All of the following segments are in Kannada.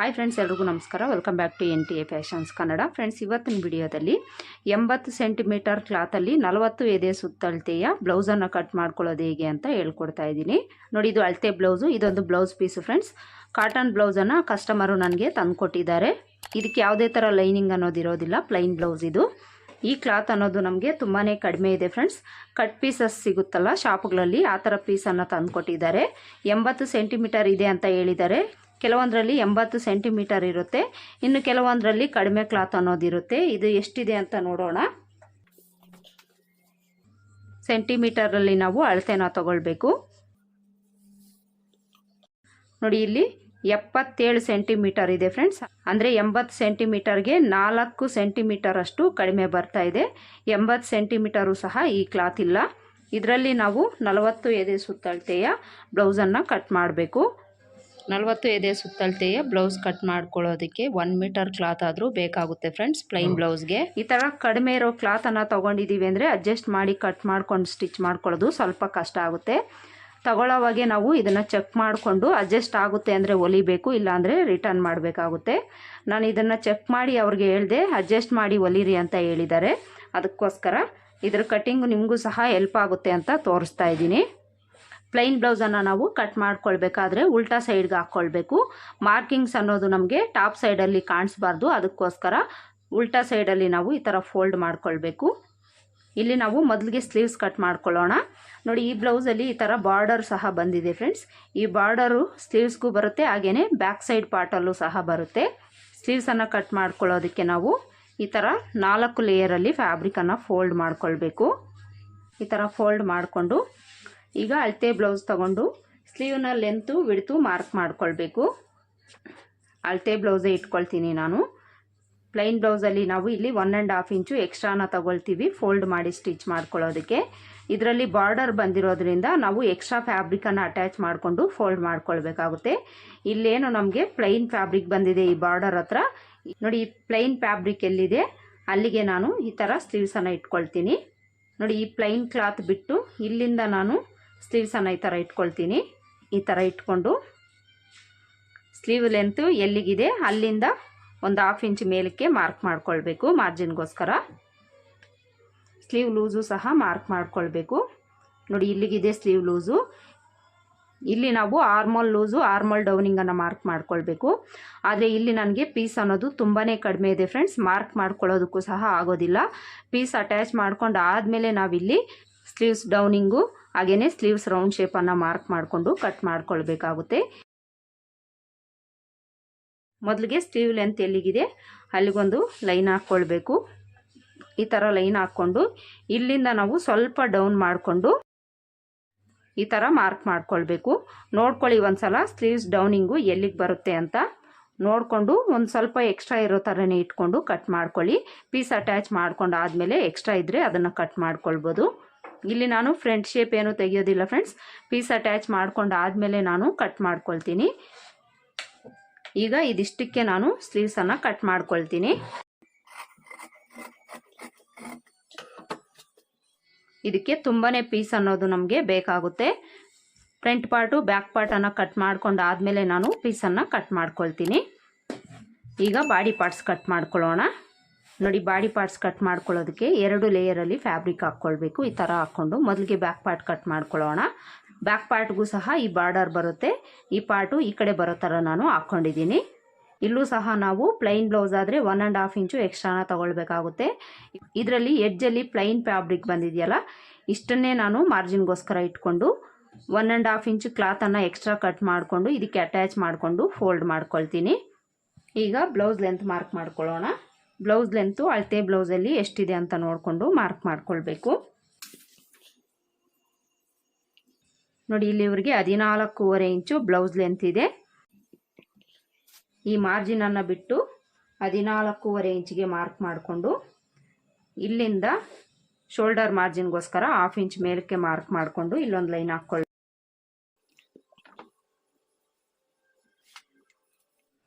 ಹಾಯ್ ಫ್ರೆಂಡ್ಸ್ ಎಲ್ರಿಗೂ ನಮಸ್ಕಾರ. Welcome back to N T A fashions Kannada friends ಇವತ್ತಿನ ವಿಡಿಯೋದಲ್ಲಿ ಎಂಬತ್ತು ಸೆಂಟಿಮೀಟರ್ ಕ್ಲಾತಲ್ಲಿ ನಲವತ್ತು ಎದೆ ಸುತ್ತಳತೆಯ ಬ್ಲೌಸನ್ನು ಕಟ್ ಮಾಡ್ಕೊಳ್ಳೋದು ಹೇಗೆ ಅಂತ ಹೇಳ್ಕೊಡ್ತಾ ಇದ್ದೀನಿ. ನೋಡಿ, ಇದು ಅಳತೆ ಬ್ಲೌಸು ಇದೊಂದು ಬ್ಲೌಸ್ ಪೀಸು ಫ್ರೆಂಡ್ಸ್ ಕಾಟನ್ ಬ್ಲೌಸನ್ನು ಕಸ್ಟಮರು ನನಗೆ ತಂದುಕೊಟ್ಟಿದ್ದಾರೆ. ಇದಕ್ಕೆ ಯಾವುದೇ ಥರ ಲೈನಿಂಗ್ ಅನ್ನೋದು ಇರೋದಿಲ್ಲ ಪ್ಲೈನ್ ಬ್ಲೌಸ್ ಇದು. ಈ ಕ್ಲಾತ್ ಅನ್ನೋದು ನಮಗೆ ತುಂಬಾ ಕಡಿಮೆ ಇದೆ ಫ್ರೆಂಡ್ಸ್ ಕಟ್ ಪೀಸಸ್ ಸಿಗುತ್ತಲ್ಲ ಶಾಪ್ಗಳಲ್ಲಿ ಆ ಥರ ಪೀಸನ್ನು ತಂದುಕೊಟ್ಟಿದ್ದಾರೆ. ಎಂಬತ್ತು ಸೆಂಟಿಮೀಟರ್ ಇದೆ ಅಂತ ಹೇಳಿದ್ದಾರೆ. ಕೆಲವೊಂದರಲ್ಲಿ ಎಂಬತ್ತು ಸೆಂಟಿಮೀಟರ್ ಇರುತ್ತೆ. ಇನ್ನು ಕೆಲವೊಂದರಲ್ಲಿ ಕಡಿಮೆ ಕ್ಲಾತ್ ಅನ್ನೋದಿರುತ್ತೆ ಇದು ಎಷ್ಟಿದೆ ಅಂತ ನೋಡೋಣ. ಸೆಂಟಿಮೀಟರಲ್ಲಿ ನಾವು ಅಳತೆನ ತಗೊಳ್ಬೇಕು. ನೋಡಿ, ಇಲ್ಲಿ ಎಪ್ಪತ್ತೇಳು ಸೆಂಟಿಮೀಟರ್ ಇದೆ ಫ್ರೆಂಡ್ಸ್. ಅಂದರೆ ಎಂಬತ್ತು ಸೆಂಟಿಮೀಟರ್ಗೆ ನಾಲ್ಕು ಸೆಂಟಿಮೀಟರ್ ಅಷ್ಟು ಕಡಿಮೆ ಬರ್ತಾ ಇದೆ. ಎಂಬತ್ತು ಸೆಂಟಿಮೀಟರು ಸಹ ಈ ಕ್ಲಾತ್ ಇಲ್ಲ. ಇದರಲ್ಲಿ ನಾವು ನಲವತ್ತು ಎದೆ ಸುತ್ತಳತೆಯ ಬ್ಲೌಸನ್ನು ಕಟ್ ಮಾಡಬೇಕು. ನಲವತ್ತು ಎದೆ ಸುತ್ತಳತೆಯ ಬ್ಲೌಸ್ ಕಟ್ ಮಾಡ್ಕೊಳ್ಳೋದಕ್ಕೆ ಒನ್ ಮೀಟರ್ ಕ್ಲಾತ್ ಆದರೂ ಬೇಕಾಗುತ್ತೆ ಫ್ರೆಂಡ್ಸ್ ಪ್ಲೈನ್ ಬ್ಲೌಸ್ಗೆ ಈ ಥರ ಕಡಿಮೆ ಇರೋ ಕ್ಲಾತನ್ನು ತೊಗೊಂಡಿದ್ದೀವಿ ಅಂದರೆ ಅಡ್ಜಸ್ಟ್ ಮಾಡಿ ಕಟ್ ಮಾಡ್ಕೊಂಡು ಸ್ಟಿಚ್ ಮಾಡ್ಕೊಳ್ಳೋದು ಸ್ವಲ್ಪ ಕಷ್ಟ ಆಗುತ್ತೆ. ತಗೊಳ್ಳೋವಾಗೆ ನಾವು ಇದನ್ನು ಚೆಕ್ ಮಾಡಿಕೊಂಡು ಅಡ್ಜಸ್ಟ್ ಆಗುತ್ತೆ ಅಂದರೆ ಹೊಲಿಬೇಕು ಇಲ್ಲಾಂದರೆ ರಿಟರ್ನ್ ಮಾಡಬೇಕಾಗುತ್ತೆ. ನಾನು ಇದನ್ನು ಚೆಕ್ ಮಾಡಿ ಅವ್ರಿಗೆ ಹೇಳಿದೆ ಅಡ್ಜಸ್ಟ್ ಮಾಡಿ ಒಲಿರಿ ಅಂತ ಹೇಳಿದ್ದಾರೆ. ಅದಕ್ಕೋಸ್ಕರ ಇದ್ರ ಕಟ್ಟಿಂಗ್ ನಿಮಗೂ ಸಹ ಹೆಲ್ಪ್ ಆಗುತ್ತೆ ಅಂತ ತೋರಿಸ್ತಾ ಇದ್ದೀನಿ. ಪ್ಲೈನ್ ಬ್ಲೌಸನ್ನು ನಾವು ಕಟ್ ಮಾಡ್ಕೊಳ್ಬೇಕಾದ್ರೆ ಉಲ್ಟಾ ಸೈಡ್ಗೆ ಹಾಕ್ಕೊಳ್ಬೇಕು ಮಾರ್ಕಿಂಗ್ಸ್ ಅನ್ನೋದು ನಮಗೆ ಟಾಪ್ ಸೈಡಲ್ಲಿ ಕಾಣಿಸ್ಬಾರ್ದು. ಅದಕ್ಕೋಸ್ಕರ ಉಲ್ಟಾ ಸೈಡಲ್ಲಿ ನಾವು ಈ ಥರ ಫೋಲ್ಡ್ ಮಾಡ್ಕೊಳ್ಬೇಕು. ಇಲ್ಲಿ ನಾವು ಮೊದಲಿಗೆ ಸ್ಲೀವ್ಸ್ ಕಟ್ ಮಾಡ್ಕೊಳ್ಳೋಣ. ನೋಡಿ, ಈ ಬ್ಲೌಸಲ್ಲಿ ಈ ಥರ ಬಾರ್ಡರ್ ಸಹ ಬಂದಿದೆ ಫ್ರೆಂಡ್ಸ್ ಈ ಬಾರ್ಡರು ಸ್ಲೀವ್ಸ್ಗೂ ಬರುತ್ತೆ ಹಾಗೆಯೇ ಬ್ಯಾಕ್ ಸೈಡ್ ಪಾರ್ಟಲ್ಲೂ ಸಹ ಬರುತ್ತೆ. ಸ್ಲೀವ್ಸನ್ನು ಕಟ್ ಮಾಡ್ಕೊಳ್ಳೋದಕ್ಕೆ ನಾವು ಈ ಥರ ನಾಲ್ಕು ಲೇಯರಲ್ಲಿ ಫ್ಯಾಬ್ರಿಕನ್ನು ಫೋಲ್ಡ್ ಮಾಡ್ಕೊಳ್ಬೇಕು. ಈ ಥರ ಫೋಲ್ಡ್ ಮಾಡಿಕೊಂಡು ಈಗ ಅಳತೆ ಬ್ಲೌಸ್ ತಗೊಂಡು ಸ್ಲೀವ್ನ ಲೆಂತು ವಿಡ್ತು ಮಾರ್ಕ್ ಮಾಡ್ಕೊಳ್ಬೇಕು. ಅಳತೆ ಬ್ಲೌಸೇ ಇಟ್ಕೊಳ್ತೀನಿ ನಾನು. ಪ್ಲೈನ್ ಬ್ಲೌಸಲ್ಲಿ ನಾವು ಇಲ್ಲಿ ಒನ್ ಆ್ಯಂಡ್ ಹಾಫ್ ಇಂಚು ಎಕ್ಸ್ಟ್ರಾನ ತಗೊಳ್ತೀವಿ. ಫೋಲ್ಡ್ ಮಾಡಿ ಸ್ಟಿಚ್ ಮಾಡ್ಕೊಳ್ಳೋದಕ್ಕೆ. ಇದರಲ್ಲಿ ಬಾರ್ಡರ್ ಬಂದಿರೋದ್ರಿಂದ ನಾವು ಎಕ್ಸ್ಟ್ರಾ ಫ್ಯಾಬ್ರಿಕನ್ನು ಅಟ್ಯಾಚ್ ಮಾಡಿಕೊಂಡು ಫೋಲ್ಡ್ ಮಾಡ್ಕೊಳ್ಬೇಕಾಗುತ್ತೆ. ಇಲ್ಲೇನು ನಮಗೆ ಪ್ಲೈನ್ ಫ್ಯಾಬ್ರಿಕ್ ಬಂದಿದೆ ಈ ಬಾರ್ಡರ್ ಹತ್ರ. ನೋಡಿ, ಈ ಪ್ಲೈನ್ ಫ್ಯಾಬ್ರಿಕ್ ಎಲ್ಲಿದೆ? ಅಲ್ಲಿಗೆ ನಾನು ಈ ಥರ ಸ್ಲೀವ್ಸನ್ನು ಇಟ್ಕೊಳ್ತೀನಿ. ನೋಡಿ, ಈ ಪ್ಲೈನ್ ಕ್ಲಾತ್ ಬಿಟ್ಟು ಇಲ್ಲಿಂದ ನಾನು ಸ್ಲೀವ್ಸನ್ನು ಈ ಥರ ಇಟ್ಕೊಳ್ತೀನಿ. ಈ ಥರ ಇಟ್ಕೊಂಡು ಸ್ಲೀವ್ ಲೆಂತು ಎಲ್ಲಿಗಿದೆ? ಅಲ್ಲಿಂದ ಒಂದು ಹಾಫ್ ಇಂಚ್ ಮೇಲಕ್ಕೆ ಮಾರ್ಕ್ ಮಾಡ್ಕೊಳ್ಬೇಕು ಮಾರ್ಜಿನ್ಗೋಸ್ಕರ ಸ್ಲೀವ್ ಲೂಸು ಸಹ ಮಾರ್ಕ್ ಮಾಡ್ಕೊಳ್ಬೇಕು. ನೋಡಿ, ಇಲ್ಲಿಗಿದೆ ಸ್ಲೀವ್ ಲೂಸು ಇಲ್ಲಿ ನಾವು ಆರ್ಮಲ್ ಲೂಸು ಆರ್ಮಲ್ ಡೌನಿಂಗನ್ನು ಮಾರ್ಕ್ ಮಾಡ್ಕೊಳ್ಬೇಕು. ಆದರೆ ಇಲ್ಲಿ ನನಗೆ ಪೀಸ್ ಅನ್ನೋದು ತುಂಬಾ ಕಡಿಮೆ ಇದೆ ಫ್ರೆಂಡ್ಸ್ ಮಾರ್ಕ್ ಮಾಡ್ಕೊಳ್ಳೋದಕ್ಕೂ ಸಹ ಆಗೋದಿಲ್ಲ. ಪೀಸ್ ಅಟ್ಯಾಚ್ ಮಾಡ್ಕೊಂಡು ಆದಮೇಲೆ ನಾವಿಲ್ಲಿ ಸ್ಲೀವ್ಸ್ ಡೌನಿಂಗು ಹಾಗೆಯೇ ಸ್ಲೀವ್ಸ್ ರೌಂಡ್ ಶೇಪನ್ನು ಮಾರ್ಕ್ ಮಾಡಿಕೊಂಡು ಕಟ್ ಮಾಡ್ಕೊಳ್ಬೇಕಾಗುತ್ತೆ. ಮೊದಲಿಗೆ ಸ್ಲೀವ್ ಲೆಂತ್ ಎಲ್ಲಿಗಿದೆ? ಅಲ್ಲಿಗೊಂದು ಲೈನ್ ಹಾಕ್ಕೊಳ್ಬೇಕು. ಈ ಥರ ಲೈನ್ ಹಾಕ್ಕೊಂಡು ಇಲ್ಲಿಂದ ನಾವು ಸ್ವಲ್ಪ ಡೌನ್ ಮಾಡಿಕೊಂಡು ಈ ಥರ ಮಾರ್ಕ್ ಮಾಡ್ಕೊಳ್ಬೇಕು. ನೋಡ್ಕೊಳ್ಳಿ ಒಂದು ಸಲ ಸ್ಲೀವ್ಸ್ ಡೌನಿಂಗು ಎಲ್ಲಿಗೆ ಬರುತ್ತೆ ಅಂತ. ನೋಡಿಕೊಂಡು ಒಂದು ಸ್ವಲ್ಪ ಎಕ್ಸ್ಟ್ರಾ ಇರೋ ಥರನೇ ಇಟ್ಕೊಂಡು ಕಟ್ ಮಾಡ್ಕೊಳ್ಳಿ. ಪೀಸ್ ಅಟ್ಯಾಚ್ ಮಾಡ್ಕೊಂಡು ಆದಮೇಲೆ ಎಕ್ಸ್ಟ್ರಾ ಇದ್ದರೆ ಅದನ್ನು ಕಟ್ ಮಾಡ್ಕೊಳ್ಬೋದು. ಇಲ್ಲಿ ನಾನು ಫ್ರಂಟ್ ಶೇಪ್ ಏನು ತೆಗಿಯೋದಿಲ್ಲ ಫ್ರೆಂಡ್ಸ್ ಪೀಸ್ ಅಟ್ಯಾಚ್ ಮಾಡ್ಕೊಂಡು ಆದಮೇಲೆ ನಾನು ಕಟ್ ಮಾಡ್ಕೊಳ್ತೀನಿ. ಈಗ ಇದಿಷ್ಟಕ್ಕೆ ನಾನು ಸ್ಲೀವ್ಸನ್ನು ಕಟ್ ಮಾಡ್ಕೊಳ್ತೀನಿ. ಇದಕ್ಕೆ ತುಂಬಾ ಪೀಸ್ ಅನ್ನೋದು ನಮಗೆ ಬೇಕಾಗುತ್ತೆ. ಫ್ರಂಟ್ ಪಾರ್ಟು ಬ್ಯಾಕ್ ಪಾರ್ಟನ್ನು ಕಟ್ ಮಾಡ್ಕೊಂಡು ಆದಮೇಲೆ ನಾನು ಪೀಸನ್ನು ಕಟ್ ಮಾಡ್ಕೊಳ್ತೀನಿ. ಈಗ ಬಾಡಿ ಪಾರ್ಟ್ಸ್ ಕಟ್ ಮಾಡ್ಕೊಳ್ಳೋಣ. ನೋಡಿ, ಬಾಡಿ ಪಾರ್ಟ್ಸ್ ಕಟ್ ಮಾಡ್ಕೊಳ್ಳೋದಕ್ಕೆ ಎರಡು ಲೇಯರಲ್ಲಿ ಫ್ಯಾಬ್ರಿಕ್ ಹಾಕ್ಕೊಳ್ಬೇಕು. ಈ ಥರ ಹಾಕ್ಕೊಂಡು ಮೊದಲಿಗೆ ಬ್ಯಾಕ್ ಪಾರ್ಟ್ ಕಟ್ ಮಾಡ್ಕೊಳ್ಳೋಣ. ಬ್ಯಾಕ್ ಪಾರ್ಟ್ಗೂ ಸಹ ಈ ಬಾರ್ಡರ್ ಬರುತ್ತೆ. ಈ ಪಾರ್ಟು ಈ ಕಡೆ ಬರೋ ಥರ ನಾನು ಹಾಕ್ಕೊಂಡಿದ್ದೀನಿ. ಇಲ್ಲೂ ಸಹ ನಾವು ಪ್ಲೈನ್ ಬ್ಲೌಸ್ ಆದರೆ ಒನ್ ಆ್ಯಂಡ್ ಹಾಫ್ ಇಂಚು ಎಕ್ಸ್ಟ್ರಾನ ತೊಗೊಳ್ಬೇಕಾಗುತ್ತೆ. ಇದರಲ್ಲಿ ಎಡ್ಜಲ್ಲಿ ಪ್ಲೈನ್ ಫ್ಯಾಬ್ರಿಕ್ ಬಂದಿದೆಯಲ್ಲ, ಇಷ್ಟನ್ನೇ ನಾನು ಮಾರ್ಜಿನ್ಗೋಸ್ಕರ ಇಟ್ಕೊಂಡು ಒನ್ ಆ್ಯಂಡ್ ಹಾಫ್ ಇಂಚು ಕ್ಲಾತನ್ನು ಎಕ್ಸ್ಟ್ರಾ ಕಟ್ ಮಾಡಿಕೊಂಡು ಇದಕ್ಕೆ ಅಟ್ಯಾಚ್ ಮಾಡಿಕೊಂಡು ಫೋಲ್ಡ್ ಮಾಡ್ಕೊಳ್ತೀನಿ. ಈಗ ಬ್ಲೌಸ್ ಲೆಂತ್ ಮಾರ್ಕ್ ಮಾಡ್ಕೊಳ್ಳೋಣ. ಬ್ಲೌಸ್ ಲೆಂತು ಅಳತೆ ಬ್ಲೌಸಲ್ಲಿ ಎಷ್ಟಿದೆ ಅಂತ ನೋಡಿಕೊಂಡು ಮಾರ್ಕ್ ಮಾಡ್ಕೊಳ್ಬೇಕು. ನೋಡಿ ಇಲ್ಲಿವರೆಗೆ ಹದಿನಾಲ್ಕೂವರೆ ಇಂಚು ಬ್ಲೌಸ್ ಲೆಂತ್ ಇದೆ. ಈ ಮಾರ್ಜಿನನ್ನು ಬಿಟ್ಟು ಹದಿನಾಲ್ಕೂವರೆ ಇಂಚಿಗೆ ಮಾರ್ಕ್ ಮಾಡಿಕೊಂಡು ಇಲ್ಲಿಂದ ಶೋಲ್ಡರ್ ಮಾರ್ಜಿನ್ಗೋಸ್ಕರ ಹಾಫ್ ಇಂಚ್ ಮೇಲಕ್ಕೆ ಮಾರ್ಕ್ ಮಾಡಿಕೊಂಡು ಇಲ್ಲೊಂದು ಲೈನ್ ಹಾಕ್ಕೊಳ್ಳಿ.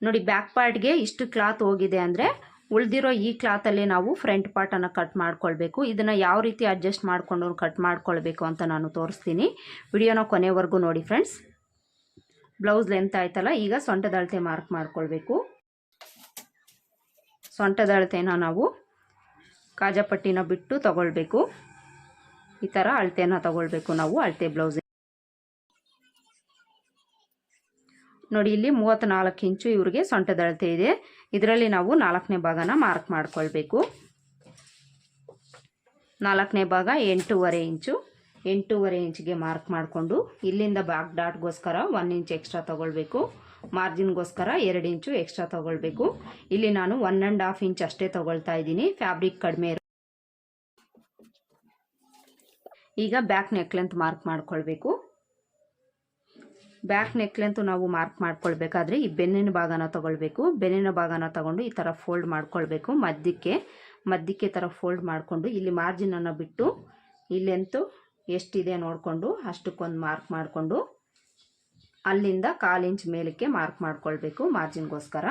ನೋಡಿ, ಬ್ಯಾಕ್ ಪಾರ್ಟ್ಗೆ ಇಷ್ಟು ಕ್ಲಾತ್ ಹೋಗಿದೆ ಅಂದರೆ ಉಳಿದಿರೋ ಈ ಕ್ಲಾತಲ್ಲಿ ನಾವು ಫ್ರಂಟ್ ಪಾರ್ಟನ್ನು ಕಟ್ ಮಾಡ್ಕೊಳ್ಬೇಕು. ಇದನ್ನು ಯಾವ ರೀತಿ ಅಡ್ಜಸ್ಟ್ ಮಾಡಿಕೊಂಡು ಕಟ್ ಮಾಡ್ಕೊಳ್ಬೇಕು ಅಂತ ನಾನು ತೋರಿಸ್ತೀನಿ. ವಿಡಿಯೋನ ಕೊನೆವರೆಗೂ ನೋಡಿ ಫ್ರೆಂಡ್ಸ್ ಬ್ಲೌಸ್ ಲೆಂತ್ ಆಯ್ತಲ್ಲ, ಈಗ ಸೊಂಟದ ಅಳತೆ ಮಾರ್ಕ್ ಮಾಡ್ಕೊಳ್ಬೇಕು. ಸೊಂಟದ ಅಳತೆನ ನಾವು ಕಾಜಾಪಟ್ಟಿನ ಬಿಟ್ಟು ತಗೊಳ್ಬೇಕು. ಈ ಥರ ಅಳತೆನ ತಗೊಳ್ಬೇಕು ನಾವು ಅಳತೆ ಬ್ಲೌಸ್ ನೋಡಿ, ಇಲ್ಲಿ ಮೂವತ್ತ್ನಾಲ್ಕು ಇಂಚು ಇವ್ರಿಗೆ ಸೊಂಟದ ಅಳತೆ ಇದೆ. ಇದರಲ್ಲಿ ನಾವು ನಾಲ್ಕನೇ ಭಾಗನ ಮಾರ್ಕ್ ಮಾಡಿಕೊಳ್ಬೇಕು. ನಾಲ್ಕನೇ ಭಾಗ ಎಂಟೂವರೆ ಇಂಚು. ಎಂಟೂವರೆ ಇಂಚಿಗೆ ಮಾರ್ಕ್ ಮಾಡಿಕೊಂಡು ಇಲ್ಲಿಂದ ಬ್ಯಾಕ್ ಡಾಟ್ಗೋಸ್ಕರ ಒನ್ ಇಂಚ್ ಎಕ್ಸ್ಟ್ರಾ ತೊಗೊಳ್ಬೇಕು. ಮಾರ್ಜಿನ್ಗೋಸ್ಕರ ಎರಡು ಇಂಚು ಎಕ್ಸ್ಟ್ರಾ ತೊಗೊಳ್ಬೇಕು. ಇಲ್ಲಿ ನಾನು ಒನ್ ಆ್ಯಂಡ್ ಹಾಫ್ ಇಂಚ್ ಅಷ್ಟೇ ತೊಗೊಳ್ತಾ ಇದ್ದೀನಿ. ಫ್ಯಾಬ್ರಿಕ್ ಕಡಿಮೆ ಈಗ ಬ್ಯಾಕ್ ನೆಕ್ ಲೆಂತ್ ಮಾರ್ಕ್ ಮಾಡ್ಕೊಳ್ಬೇಕು. ಬ್ಯಾಕ್ ನೆಕ್ ಲೆಂತ್ ನಾವು ಮಾರ್ಕ್ ಮಾಡ್ಕೊಳ್ಬೇಕಾದ್ರೆ ಈ ಬೆನ್ನಿನ ಭಾಗನ ತಗೊಳ್ಬೇಕು. ಬೆನ್ನಿನ ಭಾಗನ ತಗೊಂಡು ಈ ಥರ ಫೋಲ್ಡ್ ಮಾಡ್ಕೊಳ್ಬೇಕು. ಮಧ್ಯಕ್ಕೆ ಮಧ್ಯಕ್ಕೆ ಥರ ಫೋಲ್ಡ್ ಮಾಡಿಕೊಂಡು ಇಲ್ಲಿ ಮಾರ್ಜಿನನ್ನು ಬಿಟ್ಟು ಇಲ್ಲೆಂತೂ ಎಷ್ಟಿದೆ ನೋಡಿಕೊಂಡು ಅಷ್ಟಕ್ಕೊಂದು ಮಾರ್ಕ್ ಮಾಡಿಕೊಂಡು ಅಲ್ಲಿಂದ ಕಾಲು ಇಂಚ್ ಮೇಲಕ್ಕೆ ಮಾರ್ಕ್ ಮಾಡ್ಕೊಳ್ಬೇಕು ಮಾರ್ಜಿನ್ಗೋಸ್ಕರ.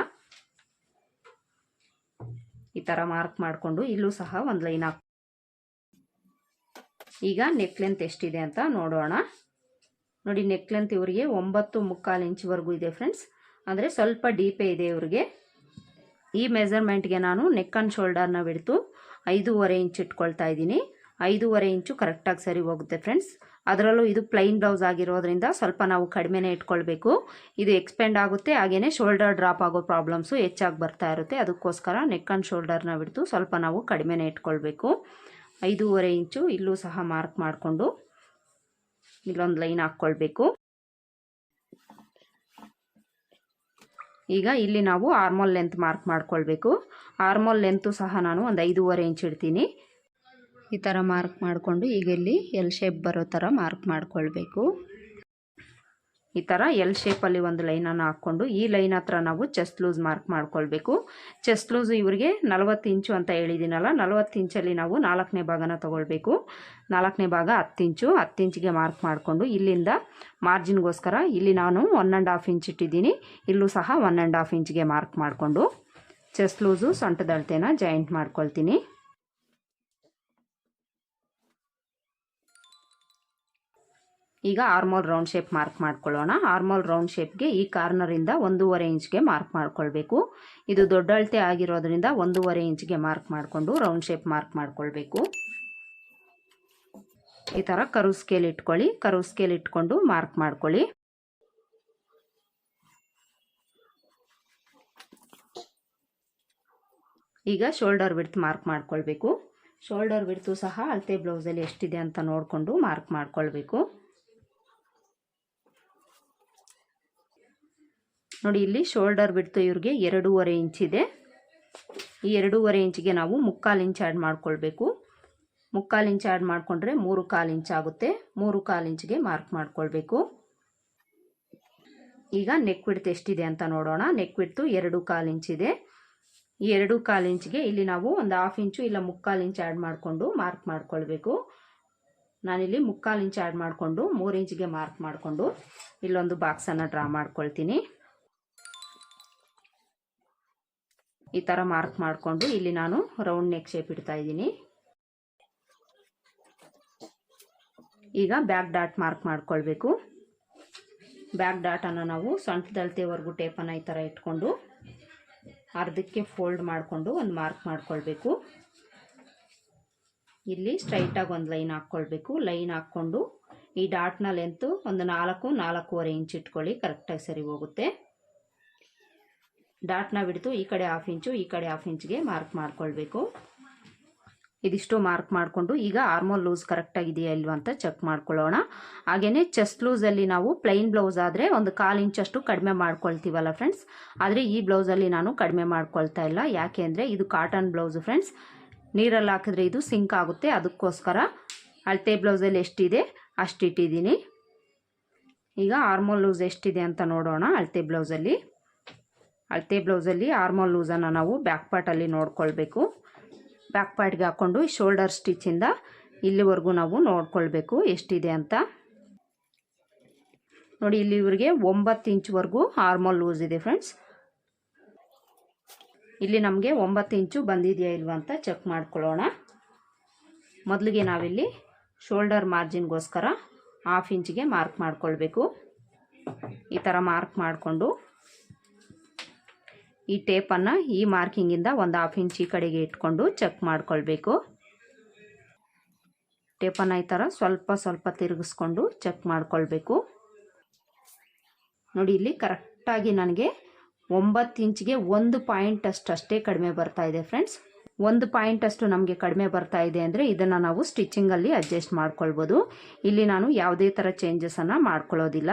ಈ ಥರ ಮಾರ್ಕ್ ಮಾಡಿಕೊಂಡು ಇಲ್ಲೂ ಸಹ ಒಂದು ಲೈನ್ ಹಾಕ್ ಈಗ ನೆಕ್ ಲೆಂತ್ ಎಷ್ಟಿದೆ ಅಂತ ನೋಡೋಣ. ನೋಡಿ ನೆಕ್ ಲೆಂತ್ ಇವರಿಗೆ ಒಂಬತ್ತು ಮುಕ್ಕಾಲು ಇಂಚ್ವರೆಗೂ ಇದೆ ಫ್ರೆಂಡ್ಸ್ ಅಂದರೆ ಸ್ವಲ್ಪ ಡೀಪೇ ಇದೆ ಇವರಿಗೆ. ಈ ಮೆಸರ್ಮೆಂಟ್ಗೆ ನಾನು ನೆಕ್ ಆ್ಯಂಡ್ ಶೋಲ್ಡರ್ನ ಬಿಡ್ತು ಐದೂವರೆ ಇಂಚ್ ಇಟ್ಕೊಳ್ತಾ ಇದ್ದೀನಿ. ಐದೂವರೆ ಇಂಚು ಕರೆಕ್ಟಾಗಿ ಸರಿ ಹೋಗುತ್ತೆ ಫ್ರೆಂಡ್ಸ್ ಅದರಲ್ಲೂ ಇದು ಪ್ಲೈನ್ ಬ್ಲೌಸ್ ಆಗಿರೋದ್ರಿಂದ ಸ್ವಲ್ಪ ನಾವು ಕಡಿಮೆನೇ ಇಟ್ಕೊಳ್ಬೇಕು. ಇದು ಎಕ್ಸ್ಪೆಂಡ್ ಆಗುತ್ತೆ ಹಾಗೆಯೇ ಶೋಲ್ಡರ್ ಡ್ರಾಪ್ ಆಗೋ ಪ್ರಾಬ್ಲಮ್ಸು ಹೆಚ್ಚಾಗಿ ಬರ್ತಾ ಇರುತ್ತೆ. ಅದಕ್ಕೋಸ್ಕರ ನೆಕ್ ಆ್ಯಂಡ್ ಶೋಲ್ಡರ್ನ ಬಿಡ್ತು ಸ್ವಲ್ಪ ನಾವು ಕಡಿಮೆನೇ ಇಟ್ಕೊಳ್ಬೇಕು. ಐದೂವರೆ ಇಂಚು ಇಲ್ಲೂ ಸಹ ಮಾರ್ಕ್ ಮಾಡಿಕೊಂಡು. ಇಲ್ಲೊಂದು ಲೈನ್ ಹಾಕ್ಕೊಳ್ಬೇಕು ಈಗ ಇಲ್ಲಿ ನಾವು ಆರ್ಮೋಲ್ ಲೆಂತ್ ಮಾರ್ಕ್ ಮಾಡ್ಕೊಳ್ಬೇಕು. ಆರ್ಮೋಲ್ ಲೆಂತು ಸಹ ನಾನು ಒಂದು ಐದೂವರೆ ಇಂಚ್ ಇಡ್ತೀನಿ. ಈ ಥರ ಮಾರ್ಕ್ ಮಾಡಿಕೊಂಡು ಈಗ ಇಲ್ಲಿ ಎಲ್ ಶೇಪ್ ಬರೋ ಥರ ಮಾರ್ಕ್ ಮಾಡ್ಕೊಳ್ಬೇಕು. ಈ ಥರ ಎಲ್ ಶೇಪಲ್ಲಿ ಒಂದು ಲೈನನ್ನು ಹಾಕ್ಕೊಂಡು ಈ ಲೈನ್ ಹತ್ರ ನಾವು ಚೆಸ್ಟ್ ಲೂಸ್ ಮಾರ್ಕ್ ಮಾಡ್ಕೊಳ್ಬೇಕು. ಚೆಸ್ಟ್ ಲೂಸ್ ಇವರಿಗೆ ನಲವತ್ತು ಇಂಚು ಅಂತ ಹೇಳಿದ್ದೀನಲ್ಲ ನಲವತ್ತು ಇಂಚಲ್ಲಿ ನಾವು ನಾಲ್ಕನೇ ಭಾಗನ ತೊಗೊಳ್ಬೇಕು. ನಾಲ್ಕನೇ ಭಾಗ ಹತ್ತು ಇಂಚು, ಹತ್ತು ಇಂಚಿಗೆ ಮಾರ್ಕ್ ಮಾಡಿಕೊಂಡು ಇಲ್ಲಿಂದ ಮಾರ್ಜಿನ್ಗೋಸ್ಕರ ಇಲ್ಲಿ ನಾನು ಒನ್ ಆ್ಯಂಡ್ ಹಾಫ್ ಇಂಚ್ ಇಟ್ಟಿದ್ದೀನಿ. ಇಲ್ಲೂ ಸಹ ಒನ್ ಆ್ಯಂಡ್ ಹಾಫ್ ಇಂಚಿಗೆ ಮಾರ್ಕ್ ಮಾಡಿಕೊಂಡು ಚೆಸ್ಟ್ ಲೂಸು ಸೊಂಟದಳತೆನ ಜಾಯಿಂಟ್ ಮಾಡ್ಕೊಳ್ತೀನಿ. ಈಗ ಆರ್ಮೋಲ್ ರೌಂಡ್ ಶೇಪ್ ಮಾರ್ಕ್ ಮಾಡ್ಕೊಳ್ಳೋಣ. ಆರ್ಮೋಲ್ ರೌಂಡ್ ಶೇಪ್ಗೆ ಈ ಕಾರ್ನರಿಂದ ಒಂದೂವರೆ ಇಂಚ್ಗೆ ಮಾರ್ಕ್ ಮಾಡ್ಕೊಳ್ಬೇಕು. ಇದು ದೊಡ್ಡ ಅಳತೆ ಆಗಿರೋದ್ರಿಂದ ಒಂದೂವರೆ ಇಂಚ್ಗೆ ಮಾರ್ಕ್ ಮಾಡಿಕೊಂಡು ರೌಂಡ್ ಶೇಪ್ ಮಾರ್ಕ್ ಮಾಡ್ಕೊಳ್ಬೇಕು. ಈ ಥರ ಕರು ಸ್ಕೇಲ್ ಇಟ್ಕೊಳ್ಳಿ. ಕರು ಸ್ಕೇಲ್ ಇಟ್ಕೊಂಡು ಮಾರ್ಕ್ ಮಾಡ್ಕೊಳ್ಳಿ. ಈಗ ಶೋಲ್ಡರ್ ವಿಡ್ತ್ ಮಾರ್ಕ್ ಮಾಡ್ಕೊಳ್ಬೇಕು. ಶೋಲ್ಡರ್ ವಿಡ್ತು ಸಹ ಅಳತೆ ಬ್ಲೌಸಲ್ಲಿ ಎಷ್ಟಿದೆ ಅಂತ ನೋಡಿಕೊಂಡು ಮಾರ್ಕ್ ಮಾಡ್ಕೊಳ್ಬೇಕು. ನೋಡಿ, ಇಲ್ಲಿ ಶೋಲ್ಡರ್ ಬಿಡ್ತು ಇವ್ರಿಗೆ ಎರಡೂವರೆ ಇಂಚಿದೆ ಈ ಎರಡೂವರೆ ಇಂಚಿಗೆ ನಾವು ಮುಕ್ಕಾಲು ಇಂಚ್ ಆ್ಯಡ್ ಮಾಡ್ಕೊಳ್ಬೇಕು. ಮುಕ್ಕಾಲು ಇಂಚ್ ಆ್ಯಡ್ ಮಾಡಿಕೊಂಡ್ರೆ ಮೂರು ಕಾಲು ಇಂಚ್ ಆಗುತ್ತೆ. ಮೂರು ಕಾಲು ಇಂಚಿಗೆ ಮಾರ್ಕ್ ಮಾಡ್ಕೊಳ್ಬೇಕು. ಈಗ ನೆಕ್ ವಿಡ್ತ್ ಎಷ್ಟಿದೆ ಅಂತ ನೋಡೋಣ. ನೆಕ್ ವಿಡ್ತು ಎರಡು ಕಾಲು ಇಂಚಿದೆ ಈ ಎರಡು ಕಾಲು ಇಂಚಿಗೆ ಇಲ್ಲಿ ನಾವು ಒಂದು ಹಾಫ್ ಇಂಚು ಇಲ್ಲ ಮುಕ್ಕಾಲು ಇಂಚ್ ಆ್ಯಡ್ ಮಾಡಿಕೊಂಡು ಮಾರ್ಕ್ ಮಾಡ್ಕೊಳ್ಬೇಕು. ನಾನಿಲ್ಲಿ ಮುಕ್ಕಾಲು ಇಂಚ್ ಆ್ಯಡ್ ಮಾಡಿಕೊಂಡು ಮೂರು ಇಂಚಿಗೆ ಮಾರ್ಕ್ ಮಾಡಿಕೊಂಡು ಇಲ್ಲೊಂದು ಬಾಕ್ಸನ್ನು ಡ್ರಾ ಮಾಡ್ಕೊಳ್ತೀನಿ. ಈ ಥರ ಮಾರ್ಕ್ ಮಾಡಿಕೊಂಡು ಇಲ್ಲಿ ನಾನು ರೌಂಡ್ ನೆಕ್ ಶೇಪ್ ಇಡ್ತಾ ಇದ್ದೀನಿ. ಈಗ ಬ್ಯಾಕ್ ಡಾಟ್ ಮಾರ್ಕ್ ಮಾಡ್ಕೊಳ್ಬೇಕು. ಬ್ಯಾಕ್ ಡಾಟನ್ನು ನಾವು ಸೊಂಟದಳತೆವರೆಗೂ ಟೇಪನ್ನು ಈ ಥರ ಇಟ್ಕೊಂಡು ಅರ್ಧಕ್ಕೆ ಫೋಲ್ಡ್ ಮಾಡಿಕೊಂಡು ಒಂದು ಮಾರ್ಕ್ ಮಾಡ್ಕೊಳ್ಬೇಕು. ಇಲ್ಲಿ ಸ್ಟ್ರೈಟಾಗಿ ಒಂದು ಲೈನ್ ಹಾಕ್ಕೊಳ್ಬೇಕು. ಲೈನ್ ಹಾಕ್ಕೊಂಡು ಈ ಡಾಟ್ನ ಲೆಂತು ಒಂದು ನಾಲ್ಕು, ನಾಲ್ಕೂವರೆ ಇಂಚ್ ಇಟ್ಕೊಳ್ಳಿ. ಕರೆಕ್ಟಾಗಿ ಸರಿ ಹೋಗುತ್ತೆ. ಡಾಟ್ನ ಬಿಡ್ತು, ಈ ಕಡೆ ಹಾಫ್ ಇಂಚು ಈ ಕಡೆ ಹಾಫ್ ಇಂಚ್ಗೆ ಮಾರ್ಕ್ ಮಾಡ್ಕೊಳ್ಬೇಕು. ಇದಿಷ್ಟು ಮಾರ್ಕ್ ಮಾಡಿಕೊಂಡು ಈಗ ಆರ್ಮೋಲ್ ಲೂಸ್ ಕರೆಕ್ಟಾಗಿದೆಯಾ ಇಲ್ವಾ ಅಂತ ಚೆಕ್ ಮಾಡ್ಕೊಳ್ಳೋಣ. ಹಾಗೆಯೇ ಚೆಸ್ಟ್ ಲೂಸಲ್ಲಿ ನಾವು ಪ್ಲೈನ್ ಬ್ಲೌಸ್ ಆದರೆ ಒಂದು ಕಾಲು ಇಂಚಷ್ಟು ಕಡಿಮೆ ಮಾಡ್ಕೊಳ್ತೀವಲ್ಲ ಫ್ರೆಂಡ್ಸ್ ಆದರೆ ಈ ಬ್ಲೌಸಲ್ಲಿ ನಾನು ಕಡಿಮೆ ಮಾಡ್ಕೊಳ್ತಾ ಇಲ್ಲ. ಯಾಕೆ ಅಂದರೆ ಇದು ಕಾಟನ್ ಬ್ಲೌಸು ಫ್ರೆಂಡ್ಸ್ ನೀರಲ್ಲಿ ಹಾಕಿದ್ರೆ ಇದು ಸಿಂಕ್ ಆಗುತ್ತೆ. ಅದಕ್ಕೋಸ್ಕರ ಅಳತೆ ಬ್ಲೌಸಲ್ಲಿ ಎಷ್ಟಿದೆ ಅಷ್ಟಿಟ್ಟಿದ್ದೀನಿ ಈಗ ಆರ್ಮೋಲ್ ಲೂಸ್ ಎಷ್ಟಿದೆ ಅಂತ ನೋಡೋಣ ಅಳತೆ ಬ್ಲೌಸಲ್ಲಿ ಅಳತೆ ಬ್ಲೌಸಲ್ಲಿ ಆರ್ಮಲ್ ಲೂಸನ್ನು ನಾವು ಬ್ಯಾಕ್ ಪಾರ್ಟಲ್ಲಿ ನೋಡ್ಕೊಳ್ಬೇಕು. ಬ್ಯಾಕ್ ಪಾರ್ಟ್ಗೆ ಹಾಕ್ಕೊಂಡು ಶೋಲ್ಡರ್ ಸ್ಟಿಚಿಂದ ಇಲ್ಲಿವರೆಗೂ ನಾವು ನೋಡ್ಕೊಳ್ಬೇಕು ಎಷ್ಟಿದೆ ಅಂತ. ನೋಡಿ ಇಲ್ಲಿ ಇವರಿಗೆ ಒಂಬತ್ತು ಇಂಚ್ವರೆಗೂ ಆರ್ಮೋಲ್ ಲೂಸ್ ಇದೆ ಫ್ರೆಂಡ್ಸ್. ಇಲ್ಲಿ ನಮಗೆ ಒಂಬತ್ತು ಇಂಚು ಬಂದಿದೆಯಾ ಇಲ್ವಾ ಅಂತ ಚೆಕ್ ಮಾಡ್ಕೊಳ್ಳೋಣ. ಮೊದಲಿಗೆ ನಾವಿಲ್ಲಿ ಶೋಲ್ಡರ್ ಮಾರ್ಜಿನ್ಗೋಸ್ಕರ ಹಾಫ್ ಇಂಚಿಗೆ ಮಾರ್ಕ್ ಮಾಡ್ಕೊಳ್ಬೇಕು. ಈ ಥರ ಮಾರ್ಕ್ ಮಾಡಿಕೊಂಡು ಈ ಟೇಪನ್ನು ಈ ಮಾರ್ಕಿಂಗಿಂದ ಒಂದು ಹಾಫ್ ಇಂಚ್ ಈ ಕಡೆಗೆ ಇಟ್ಕೊಂಡು ಚೆಕ್ ಮಾಡ್ಕೊಳ್ಬೇಕು. ಟೇಪನ್ನು ಈ ಥರ ಸ್ವಲ್ಪ ಸ್ವಲ್ಪ ತಿರುಗಿಸ್ಕೊಂಡು ಚೆಕ್ ಮಾಡ್ಕೊಳ್ಬೇಕು. ನೋಡಿ, ಇಲ್ಲಿ ಕರೆಕ್ಟಾಗಿ ನನಗೆ ಒಂಬತ್ತು ಇಂಚಿಗೆ ಒಂದು ಪಾಯಿಂಟ್ ಅಷ್ಟು ಅಷ್ಟೇ ಕಡಿಮೆ ಬರ್ತಾ ಇದೆ ಫ್ರೆಂಡ್ಸ್ ಒಂದು ಪಾಯಿಂಟ್ ಅಷ್ಟು ನಮಗೆ ಕಡಿಮೆ ಬರ್ತಾ ಇದೆ ಅಂದರೆ ಇದನ್ನು ನಾವು ಸ್ಟಿಚಿಂಗಲ್ಲಿ ಅಡ್ಜಸ್ಟ್ ಮಾಡ್ಕೊಳ್ಬೋದು. ಇಲ್ಲಿ ನಾನು ಯಾವುದೇ ಥರ ಚೇಂಜಸನ್ನು ಮಾಡ್ಕೊಳ್ಳೋದಿಲ್ಲ.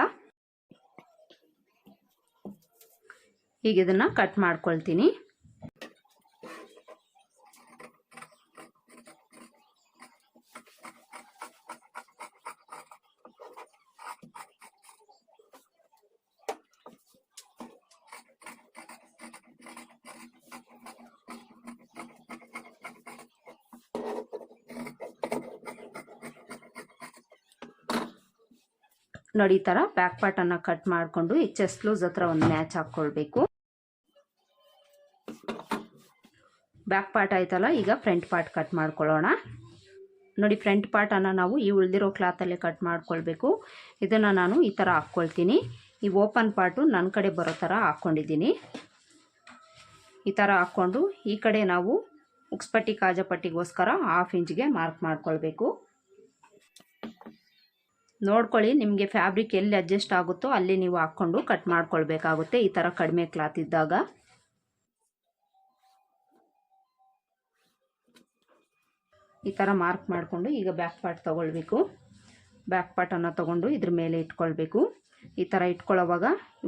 ಈಗ ಇದನ್ನು ಕಟ್ ಮಾಡ್ಕೊಳ್ತೀನಿ. ನೋಡಿ ಈ ಥರ ಬ್ಯಾಕ್ ಪಾರ್ಟನ್ನು ಕಟ್ ಮಾಡಿಕೊಂಡು ಈ ಚೆಸ್ಟ್ ಲೂಸ್ ಹತ್ರ ಒಂದು ಮ್ಯಾಚ್ ಹಾಕ್ಕೊಳ್ಬೇಕು. ಬ್ಯಾಕ್ ಪಾರ್ಟ್ ಆಯ್ತಲ್ಲ, ಈಗ ಫ್ರಂಟ್ ಪಾರ್ಟ್ ಕಟ್ ಮಾಡ್ಕೊಳ್ಳೋಣ. ನೋಡಿ ಫ್ರಂಟ್ ಪಾರ್ಟನ್ನು ನಾವು ಈ ಉಳಿದಿರೋ ಕ್ಲಾತಲ್ಲೇ ಕಟ್ ಮಾಡ್ಕೊಳ್ಬೇಕು. ಇದನ್ನು ನಾನು ಈ ಥರ ಹಾಕ್ಕೊಳ್ತೀನಿ. ಈ ಓಪನ್ ಪಾರ್ಟು ನನ್ನ ಕಡೆ ಬರೋ ಥರ ಹಾಕ್ಕೊಂಡಿದ್ದೀನಿ. ಈ ಥರ ಹಾಕ್ಕೊಂಡು ಈ ಕಡೆ ನಾವು ಉಕ್ಸ್ಪಟ್ಟಿ ಕಾಜಪಟ್ಟಿಗೋಸ್ಕರ ಹಾಫ್ ಇಂಚ್ಗೆ ಮಾರ್ಕ್ ಮಾಡ್ಕೊಳ್ಬೇಕು. ನೋಡ್ಕೊಳ್ಳಿ, ನಿಮಗೆ ಫ್ಯಾಬ್ರಿಕ್ ಎಲ್ಲಿ ಅಡ್ಜಸ್ಟ್ ಆಗುತ್ತೋ ಅಲ್ಲಿ ನೀವು ಹಾಕ್ಕೊಂಡು ಕಟ್ ಮಾಡ್ಕೊಳ್ಬೇಕಾಗುತ್ತೆ. ಈ ಥರ ಕಡಿಮೆ ಕ್ಲಾತ್ ಇದ್ದಾಗ. ಈ ಥರ ಮಾರ್ಕ್ ಮಾಡಿಕೊಂಡು ಈಗ ಬ್ಯಾಕ್ ಪಾರ್ಟ್ ತೊಗೊಳ್ಬೇಕು. ಬ್ಯಾಕ್ ಪಾರ್ಟನ್ನು ತೊಗೊಂಡು ಇದ್ರ ಮೇಲೆ ಇಟ್ಕೊಳ್ಬೇಕು. ಈ ಥರ ಇಟ್ಕೊಳ್ಳೋವಾಗ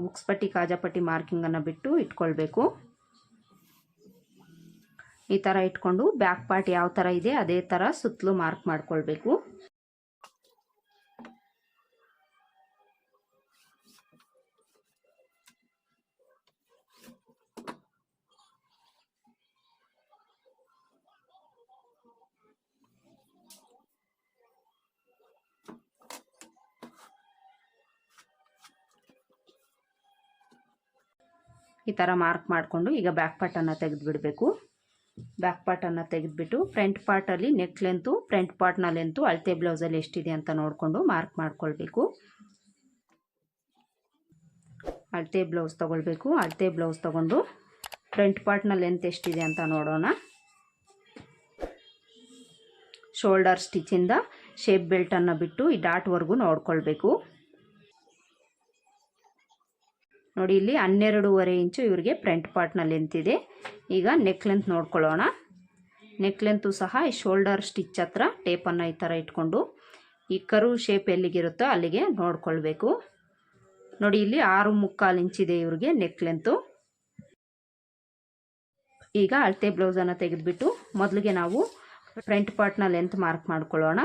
ಉಕ್ಸ್ಪಟ್ಟಿ ಕಾಜಾಪಟ್ಟಿ ಮಾರ್ಕಿಂಗನ್ನು ಬಿಟ್ಟು ಇಟ್ಕೊಳ್ಬೇಕು. ಈ ಥರ ಇಟ್ಕೊಂಡು ಬ್ಯಾಕ್ ಪಾರ್ಟ್ ಯಾವ ಥರ ಇದೆ, ಅದೇ ಥರ ಸುತ್ತಲೂ ಮಾರ್ಕ್ ಮಾಡ್ಕೊಳ್ಬೇಕು. ಈ ಥರ ಮಾರ್ಕ್ ಮಾಡಿಕೊಂಡು ಈಗ ಬ್ಯಾಕ್ ಪಾರ್ಟನ್ನು ತೆಗೆದುಬಿಡಬೇಕು. ಬ್ಯಾಕ್ ಪಾರ್ಟನ್ನು ತೆಗೆದುಬಿಟ್ಟು ಫ್ರಂಟ್ ಪಾರ್ಟಲ್ಲಿ ನೆಕ್ ಲೆಂತು ಫ್ರಂಟ್ ಪಾರ್ಟ್ನ ಲೆಂತು ಅಳತೆ ಬ್ಲೌಸಲ್ಲಿ ಎಷ್ಟಿದೆ ಅಂತ ನೋಡಿಕೊಂಡು ಮಾರ್ಕ್ ಮಾಡ್ಕೊಳ್ಬೇಕು. ಅಳತೆ ಬ್ಲೌಸ್ ತೊಗೊಳ್ಬೇಕು. ಅಳತೆ ಬ್ಲೌಸ್ ತೊಗೊಂಡು ಫ್ರಂಟ್ ಪಾರ್ಟ್ನ ಲೆಂತ್ ಎಷ್ಟಿದೆ ಅಂತ ನೋಡೋಣ. ಶೋಲ್ಡರ್ ಸ್ಟಿಚಿಂದ ಶೇಪ್ ಬೆಲ್ಟನ್ನು ಬಿಟ್ಟು ಈ ಡಾಟ್ವರೆಗೂ ನೋಡ್ಕೊಳ್ಬೇಕು. ನೋಡಿ, ಇಲ್ಲಿ ಹನ್ನೆರಡೂವರೆ ಇಂಚು ಇವರಿಗೆ ಫ್ರಂಟ್ ಪಾರ್ಟ್ನಲ್ಲಿ ನಿಂತಿದೆ. ಈಗ ನೆಕ್ ಲೆಂತ್ ನೋಡ್ಕೊಳ್ಳೋಣ. ನೆಕ್ ಲೆಂತು ಸಹ ಈ ಶೋಲ್ಡರ್ ಸ್ಟಿಚ್ ಹತ್ರ ಟೇಪನ್ನು ಈ ಥರ ಇಟ್ಕೊಂಡು ಈ ಕರು ಶೇಪ್ ಎಲ್ಲಿಗಿರುತ್ತೋ ಅಲ್ಲಿಗೆ ನೋಡ್ಕೊಳ್ಬೇಕು. ನೋಡಿ, ಇಲ್ಲಿ ಆರು ಮುಕ್ಕಾಲು ಇಂಚಿದೆ ಇವ್ರಿಗೆ ನೆಕ್ ಲೆಂತು ಈಗ ಅಳತೆ ಬ್ಲೌಸನ್ನು ತೆಗೆದುಬಿಟ್ಟು ಮೊದಲಿಗೆ ನಾವು ಫ್ರಂಟ್ ಪಾರ್ಟ್ನ ಲೆಂತ್ ಮಾರ್ಕ್ ಮಾಡ್ಕೊಳ್ಳೋಣ.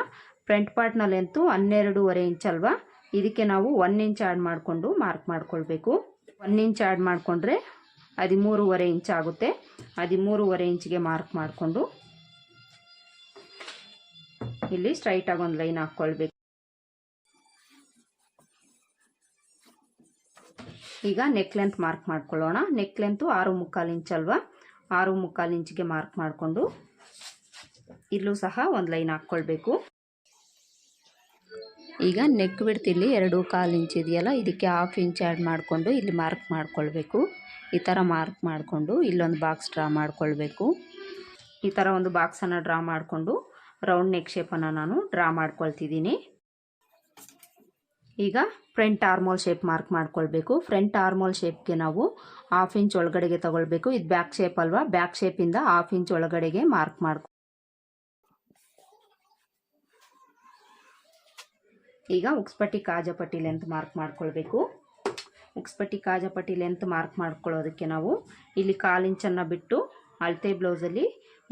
ಫ್ರಂಟ್ ಪಾರ್ಟ್ನ ಲೆಂತು ಹನ್ನೆರಡೂವರೆ ಇಂಚಲ್ವಾ ಇದಕ್ಕೆ ನಾವು ಒನ್ ಇಂಚ್ ಆ್ಯಡ್ ಮಾಡಿಕೊಂಡು ಮಾರ್ಕ್ ಮಾಡ್ಕೊಳ್ಬೇಕು. ಒನ್ ಇಂಚ್ ಆ್ಯಡ್ ಮಾಡಿಕೊಂಡ್ರೆ ಹದಿಮೂರುವರೆ ಇಂಚ್ ಆಗುತ್ತೆ. ಹದಿಮೂರುವರೆ ಇಂಚ್ಗೆ ಮಾರ್ಕ್ ಮಾಡಿಕೊಂಡು ಇಲ್ಲಿ ಸ್ಟ್ರೈಟಾಗಿ ಒಂದು ಲೈನ್ ಹಾಕ್ಕೊಳ್ಬೇಕು. ಈಗ ನೆಕ್ ಲೆಂತ್ ಮಾರ್ಕ್ ಮಾಡ್ಕೊಳ್ಳೋಣ. ನೆಕ್ ಲೆಂತು ಆರು ಮುಕ್ಕಾಲು ಇಂಚ್ ಅಲ್ವಾ? ಆರು ಮುಕ್ಕಾಲು ಇಂಚ್ಗೆ ಮಾರ್ಕ್ ಮಾಡಿಕೊಂಡು ಇಲ್ಲೂ ಸಹ ಒಂದು ಲೈನ್ ಹಾಕ್ಕೊಳ್ಬೇಕು. ಈಗ ನೆಕ್ ಬಿಡ್ತು ಇಲ್ಲಿ ಎರಡು ಕಾಲು ಇಂಚ್ ಇದೆಯಲ್ಲ, ಇದಕ್ಕೆ ಹಾಫ್ ಇಂಚ್ ಆ್ಯಡ್ ಮಾಡಿಕೊಂಡು ಇಲ್ಲಿ ಮಾರ್ಕ್ ಮಾಡ್ಕೊಳ್ಬೇಕು. ಈ ಥರ ಮಾರ್ಕ್ ಮಾಡಿಕೊಂಡು ಇಲ್ಲೊಂದು ಬಾಕ್ಸ್ ಡ್ರಾ ಮಾಡಿಕೊಳ್ಬೇಕು. ಈ ಥರ ಒಂದು ಬಾಕ್ಸನ್ನು ಡ್ರಾ ಮಾಡಿಕೊಂಡು ರೌಂಡ್ ನೆಕ್ ಶೇಪನ್ನು ನಾನು ಡ್ರಾ ಮಾಡ್ಕೊಳ್ತಿದ್ದೀನಿ. ಈಗ ಫ್ರಂಟ್ ಆರ್ಮೋಲ್ ಶೇಪ್ ಮಾರ್ಕ್ ಮಾಡ್ಕೊಳ್ಬೇಕು. ಫ್ರಂಟ್ ಆರ್ಮೋಲ್ ಶೇಪ್ಗೆ ನಾವು ಹಾಫ್ ಇಂಚ್ ಒಳಗಡೆಗೆ ತಗೊಳ್ಬೇಕು. ಇದು ಬ್ಯಾಕ್ ಶೇಪ್ ಅಲ್ವಾ? ಬ್ಯಾಕ್ ಶೇಪಿಂದ ಹಾಫ್ ಇಂಚ್ ಒಳಗಡೆಗೆ ಮಾರ್ಕ್ ಮಾಡ್ಕೊ ಈಗ ಉಕ್ಸ್ಪಟ್ಟಿ ಕಾಜಪಟ್ಟಿ ಲೆಂತ್ ಮಾರ್ಕ್ ಮಾಡ್ಕೊಳ್ಬೇಕು. ಉಕ್ಸ್ಪಟ್ಟಿ ಕಾಜಪಟ್ಟಿ ಲೆಂತ್ ಮಾರ್ಕ್ ಮಾಡ್ಕೊಳ್ಳೋದಕ್ಕೆ ನಾವು ಇಲ್ಲಿ ಕಾಲು ಇಂಚನ್ನು ಬಿಟ್ಟು ಅಳತೆ ಬ್ಲೌಸಲ್ಲಿ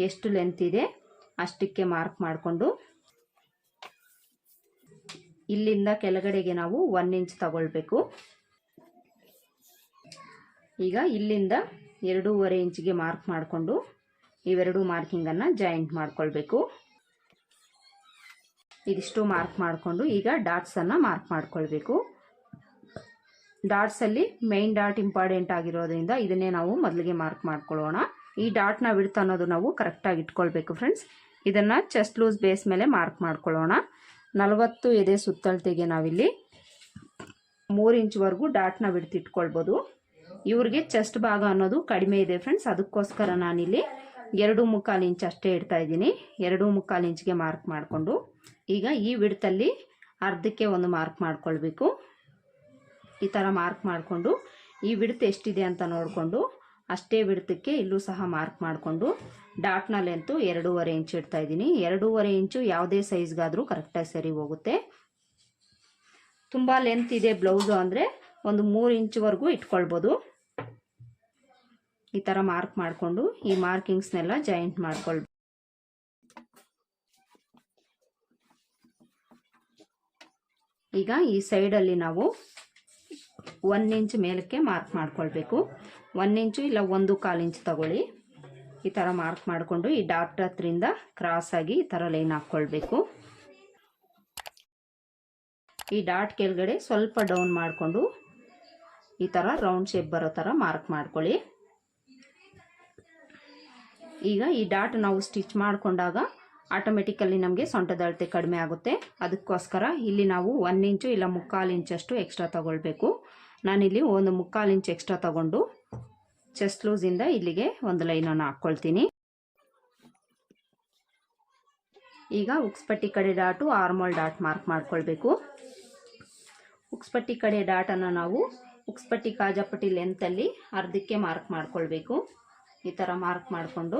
ಎಷ್ಟು ಲೆಂತ್ ಇದೆ ಅಷ್ಟಕ್ಕೆ ಮಾರ್ಕ್ ಮಾಡಿಕೊಂಡು ಇಲ್ಲಿಂದ ಕೆಳಗಡೆಗೆ ನಾವು ಒನ್ ಇಂಚ್ ತಗೊಳ್ಬೇಕು. ಈಗ ಇಲ್ಲಿಂದ ಎರಡೂವರೆ ಇಂಚಿಗೆ ಮಾರ್ಕ್ ಮಾಡಿಕೊಂಡು ಇವೆರಡೂ ಮಾರ್ಕಿಂಗನ್ನು ಜಾಯಿಂಟ್ ಮಾಡ್ಕೊಳ್ಬೇಕು. ಇದಿಷ್ಟು ಮಾರ್ಕ್ ಮಾಡಿಕೊಂಡು ಈಗ ಡಾಟ್ಸನ್ನು ಮಾರ್ಕ್ ಮಾಡ್ಕೊಳ್ಬೇಕು. ಡಾಟ್ಸಲ್ಲಿ ಮೈನ್ ಡಾಟ್ ಇಂಪಾರ್ಟೆಂಟ್ ಆಗಿರೋದ್ರಿಂದ ಇದನ್ನೇ ನಾವು ಮೊದಲಿಗೆ ಮಾರ್ಕ್ ಮಾಡ್ಕೊಳ್ಳೋಣ. ಈ ಡಾಟ್ನ ವಿಡ್ತ್ ಅನ್ನೋದು ನಾವು ಕರೆಕ್ಟಾಗಿ ಇಟ್ಕೊಳ್ಬೇಕು ಫ್ರೆಂಡ್ಸ್ ಇದನ್ನು ಚೆಸ್ಟ್ ಲೂಸ್ ಬೇಸ್ ಮೇಲೆ ಮಾರ್ಕ್ ಮಾಡ್ಕೊಳ್ಳೋಣ. ನಲವತ್ತು ಎದೆ ಸುತ್ತಳತೆಗೆ ನಾವಿಲ್ಲಿ ಮೂರು ಇಂಚ್ವರೆಗೂ ಡಾಟ್ನ ಬಿಡ್ತಿಟ್ಕೊಳ್ಬೋದು ಇವ್ರಿಗೆ ಚೆಸ್ಟ್ ಭಾಗ ಅನ್ನೋದು ಕಡಿಮೆ ಇದೆ ಫ್ರೆಂಡ್ಸ್ ಅದಕ್ಕೋಸ್ಕರ ನಾನಿಲ್ಲಿ ಎರಡು ಮುಕ್ಕಾಲು ಇಂಚ್ ಅಷ್ಟೇ ಇಡ್ತಾ ಇದ್ದೀನಿ. ಎರಡು ಮುಕ್ಕಾಲು ಇಂಚ್ಗೆ ಮಾರ್ಕ್ ಮಾಡಿಕೊಂಡು. ಈಗ ಈ ವಿಡ್ತಲ್ಲಿ ಅರ್ಧಕ್ಕೆ ಒಂದು ಮಾರ್ಕ್ ಮಾಡ್ಕೊಳ್ಬೇಕು. ಈ ಥರ ಮಾರ್ಕ್ ಮಾಡಿಕೊಂಡು ಈ ವಿಡ್ತ್ ಎಷ್ಟಿದೆ ಅಂತ ನೋಡಿಕೊಂಡು ಅಷ್ಟೇ ವಿಡ್ತಕ್ಕೆ ಇಲ್ಲೂ ಸಹ ಮಾರ್ಕ್ ಮಾಡಿಕೊಂಡು ಡಾಟ್ನ ಲೆಂತು ಎರಡೂವರೆ ಇಂಚ್ ಇಡ್ತಾ ಇದ್ದೀನಿ. ಎರಡೂವರೆ ಇಂಚು ಯಾವುದೇ ಸೈಜ್ಗಾದರೂ ಕರೆಕ್ಟಾಗಿ ಸರಿ ಹೋಗುತ್ತೆ. ತುಂಬ ಲೆಂತ್ ಇದೆ ಬ್ಲೌಸು ಅಂದರೆ ಒಂದು ಮೂರು ಇಂಚ್ವರೆಗೂ ಇಟ್ಕೊಳ್ಬೋದು. ಈ ಥರ ಮಾರ್ಕ್ ಮಾಡಿಕೊಂಡು ಈ ಮಾರ್ಕಿಂಗ್ಸ್ನೆಲ್ಲ ಜಾಯಿಂಟ್ ಮಾಡ್ಕೊಳ್ಬೇಕು. ಈಗ ಈ ಸೈಡಲ್ಲಿ ನಾವು ಒನ್ ಇಂಚ್ ಮೇಲಕ್ಕೆ ಮಾರ್ಕ್ ಮಾಡ್ಕೊಳ್ಬೇಕು. ಒನ್ ಇಂಚು ಇಲ್ಲ ಒಂದು ಕಾಲು ಇಂಚ್ ತಗೊಳ್ಳಿ. ಈ ಥರ ಮಾರ್ಕ್ ಮಾಡಿಕೊಂಡು ಈ ಡಾಟ್ ಹತ್ರಿಂದ ಕ್ರಾಸ್ ಆಗಿ ಈ ಥರ ಲೈನ್ ಹಾಕ್ಕೊಳ್ಬೇಕು. ಈ ಡಾಟ್ ಕೆಳಗಡೆ ಸ್ವಲ್ಪ ಡೌನ್ ಮಾಡಿಕೊಂಡು ಈ ಥರ ರೌಂಡ್ ಶೇಪ್ ಬರೋ ಥರ ಮಾರ್ಕ್ ಮಾಡ್ಕೊಳ್ಳಿ. ಈಗ ಈ ಡಾಟ್ ನಾವು ಸ್ಟಿಚ್ ಮಾಡಿಕೊಂಡಾಗ ಆಟೋಮೆಟಿಕಲ್ಲಿ ನಮಗೆ ಸೊಂಟದ ಅಳತೆ ಕಡಿಮೆ ಆಗುತ್ತೆ. ಅದಕ್ಕೋಸ್ಕರ ಇಲ್ಲಿ ನಾವು ಒನ್ ಇಂಚು ಇಲ್ಲ ಮುಕ್ಕಾಲು ಇಂಚಷ್ಟು ಎಕ್ಸ್ಟ್ರಾ ತಗೊಳ್ಬೇಕು. ನಾನಿಲ್ಲಿ ಒಂದು ಮುಕ್ಕಾಲು ಇಂಚ್ ಎಕ್ಸ್ಟ್ರಾ ತಗೊಂಡು ಚೆಸ್ಟ್ ಲೂಸಿಂದ ಇಲ್ಲಿಗೆ ಒಂದು ಲೈನನ್ನು ಹಾಕ್ಕೊಳ್ತೀನಿ. ಈಗ ಉಕ್ಸ್ಪಟ್ಟಿ ಕಡೆ ಡಾಟು ಆರ್ಮೋಲ್ ಡಾಟ್ ಮಾರ್ಕ್ ಮಾಡ್ಕೊಳ್ಬೇಕು. ಉಕ್ಸ್ಪಟ್ಟಿ ಕಡೆ ಡಾಟನ್ನು ನಾವು ಉಕ್ಸ್ಪಟ್ಟಿ ಕಾಜಾಪಟ್ಟಿ ಲೆಂತಲ್ಲಿ ಅರ್ಧಕ್ಕೆ ಮಾರ್ಕ್ ಮಾಡ್ಕೊಳ್ಬೇಕು. ಈ ಥರ ಮಾರ್ಕ್ ಮಾಡಿಕೊಂಡು